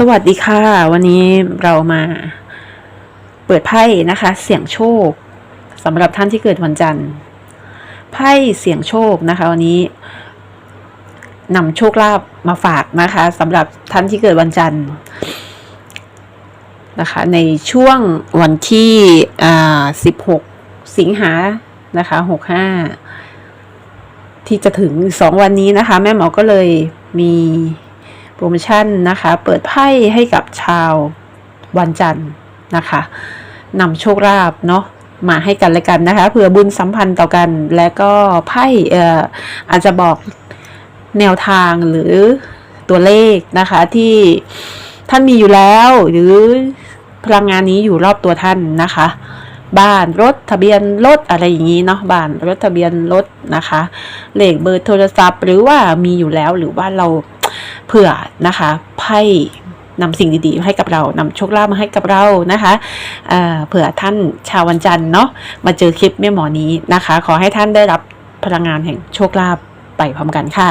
สวัสดีค่ะ วันนี้เรามาเปิดไพ่นะคะ เสี่ยงโชคสำหรับท่านที่เกิดวันจันทร์ไพ่เสี่ยงโชคนะคะ วันนี้นำโชคลาภมาฝากนะคะสำหรับท่านที่เกิดวันจันทร์นะคะ ในช่วงวันที่อ่า16สิงหานะคะ65ที่จะถึงสองวันนี้นะคะ แม่หมอก็เลยมี โปรโมชั่นนะคะ เปิดไพ่ให้กับชาววันจันทร์นะคะนำโชคลาภเนาะมาให้กันและกันนะคะเผื่อบุญสัมพันธ์ต่อกัน และก็ไพ่เอ่ออาจจะบอกแนวทางหรือตัวเลขนะคะที่ท่านมีอยู่แล้ว หรือพลังงานนี้อยู่รอบตัวท่านนะคะ บ้านรถทะเบียนรถอะไรอย่างนี้เนาะบ้านรถทะเบียนรถนะคะเลขเบอร์โทรศัพท์ หรือว่ามีอยู่แล้วหรือว่าเรา เผื่อนะคะไพ่นำสิ่งดีๆให้กับเรานำโชคลาภมาให้กับเรานะคะเเผื่อท่านชาววันจันทร์เนาะมาเจอคลิปแม่หมอนี้นะคะ ขอให้ท่านได้รับพลังงานแห่งโชคลาภไปพร้อมกันค่ะ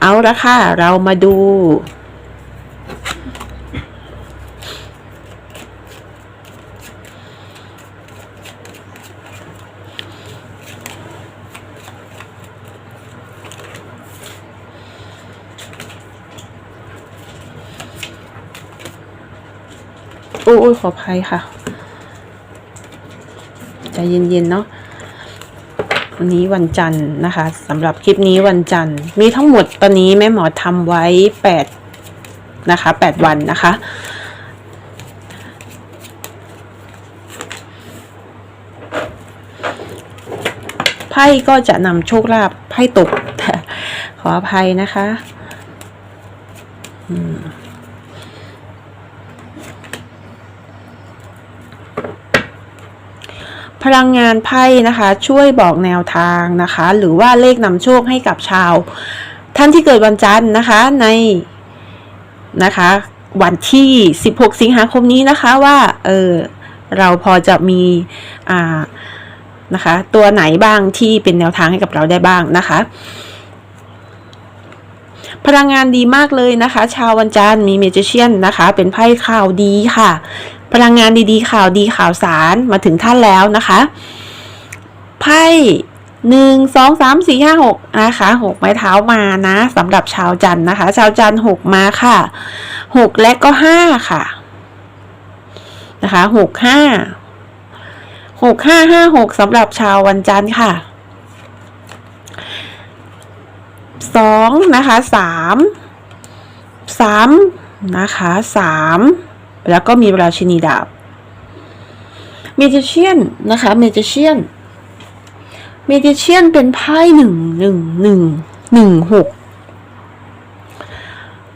เอาละค่ะ เรามาดู อ้ยขออภัยค่ะใจเย็นๆเนาะวันนี้วันจันทร์นะคะสำหรับคลิปนี้วันจันทร์ มีทั้งหมดตอนนี้แม่หมอทำไว้แปดนะคะแปดวันนะคะ ไพ่ก็จะนำโชคลาภไพ่ตกขออภัยนะคะ อืม พลังงานไพ่นะคะ ช่วยบอกแนวทางนะคะ หรือว่าเลขนำโชคให้กับชาว ท่านที่เกิดวันจันทร์นะคะในนะคะ วันที่ 16 สิงหาคมนี้นะคะว่าเออเราพอจะมีอ่านะคะ ตัวไหนบ้างที่เป็นแนวทางให้กับเราได้บ้างนะคะ พลังงานดีมากเลยนะคะ ชาววันจันทร์มีเมจิเชียนนะคะ เป็นไพ่ข่าวดีค่ะ พลังงานดีๆ ข่าวดีข่าวสารมาถึงท่านแล้วนะคะ ไพ่หนึ่งสองสามสี่ห้าหกนะคะหกไม้เท้ามานะสำหรับชาวจันทร์นะคะ ชาวจันทร์หกมาค่ะหกและก็ห้าค่ะ นะคะหกห้าหกห้าห้าหกสำหรับชาววันจันทร์ค่ะสองนะคะสามสามนะคะสาม แล้วก็มีราชินีดาบเมจิเชียนนะคะเมจิเชียนเมจิเชียนเป็นไพ่หนึ่งหนึ่งหนึ่งหนึ่งหก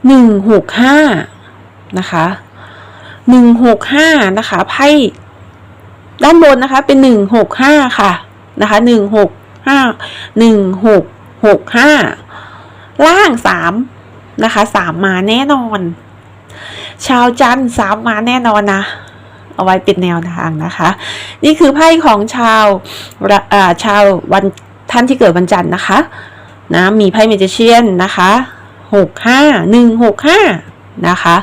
หนึ่งหกห้านะคะหนึ่งหกห้านะคะไพ่ด้านบนนะคะ เป็นหนึ่งหกห้าค่ะนะคะหนึ่งหกห้าหนึ่งหกหกห้าล่างสามนะคะสามมาแน่นอน ชาวจันทร์สามมาแน่นอนนะ เอาไว้เป็นแนวทางนะคะ นี่คือไพ่ของชาวาชาววันท่านที่เกิดวันจันทร์นะคะนะมีไพ่เมจิเชียนนะคะหกห้าหนึ่งหกห้านะคะ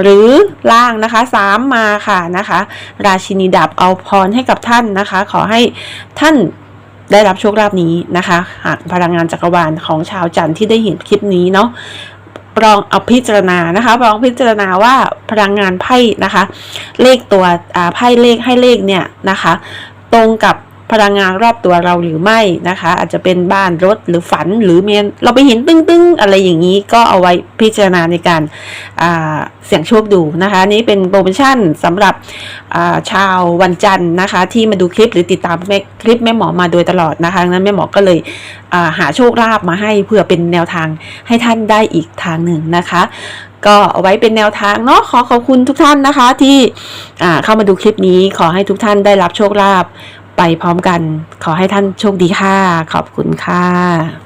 หรือล่างนะคะสามมาค่ะนะคะ ราชินีดาบเอาพรให้กับท่านนะคะ ขอให้ท่านได้รับโชคลาภนี้นะคะ หากพลังงานจักรวาลของชาวจันทร์ที่ได้เห็นคลิปนี้เนาะ ลองเอาพิจารณานะคะลองพิจารณาว่าพลังงานไพ่นะคะ เลขตัวไพ่เลขให้เลขเนี่ยนะคะ ตรงกับ พลังงานรอบตัวเราหรือไม่นะคะ อาจจะเป็นบ้านรถหรือฝันหรือเมียนเราไปเห็นตึ้งๆ อะไรอย่างนี้ก็เอาไว้พิจารณาในการเสี่ยงโชคดูนะคะนี่เป็นโปรโมชั่นสำหรับาชาววันจันทร์นะคะ ที่มาดูคลิปหรือติดตามแม่คลิปแม่หมอมาโดยตลอดนะคะดังนั้นแม่หมอก็เลยาหาโชคลาภมาให้เพื่อเป็นแนวทางให้ท่านได้อีกทางหนึ่งนะคะก็เอาไว้เป็นแนวทางเนาะขอขอบคุณทุกท่านนะคะที่เข้ามาดูคลิปนี้ขอให้ทุกท่านได้รับโชคลาภ ไปพร้อมกัน ขอให้ท่านโชคดีค่ะ ขอบคุณค่ะ